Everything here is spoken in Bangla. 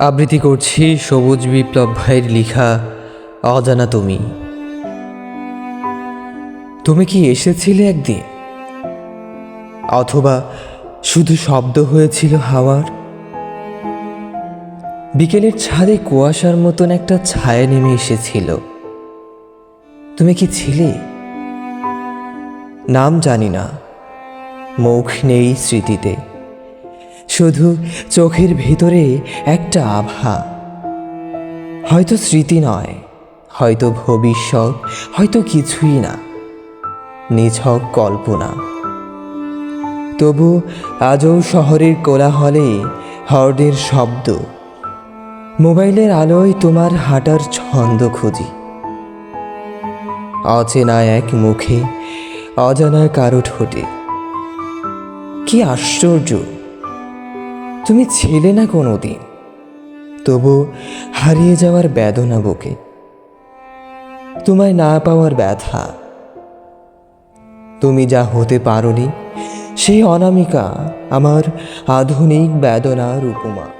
আবৃত্তি করছি সবুজ বিপ্লব ভাইয়ের লেখা অজানা তুমি। তুমি কি এসেছিলে একদিন? অথবা শুধু শব্দ হয়েছিল হাওয়ার? বিকেলের ছাদে কুয়াশার মতন একটা ছায়া নেমে এসেছিল। তুমি কি ছিলে? নাম জানি না। মুখ নেই স্মৃতিতে। শুধু চোখের ভিতরে একটা আভা। হয়তো স্মৃতি নয়, হয়তো ভবিষ্যৎ, হয়তো কিছুই না, নিছক কল্পনা। তবু আজও শহরের কোলাহলে হর্ডের শব্দ। মোবাইলের আলোয় তোমার হাঁটার ছন্দ খুঁজি। অচেনা এক মুখে অজানা কারও ঠোঁটে। কি আশ্চর্য! তুমি ছিলে না কোনো দিন তবু হারিয়ে যাওয়ার বেদনা বুকে। তোমায় না পাওয়ার ব্যথা। তুমি যা হতে পারোনি, সেই অনামিকা আমার আধুনিক বেদনার উপমা।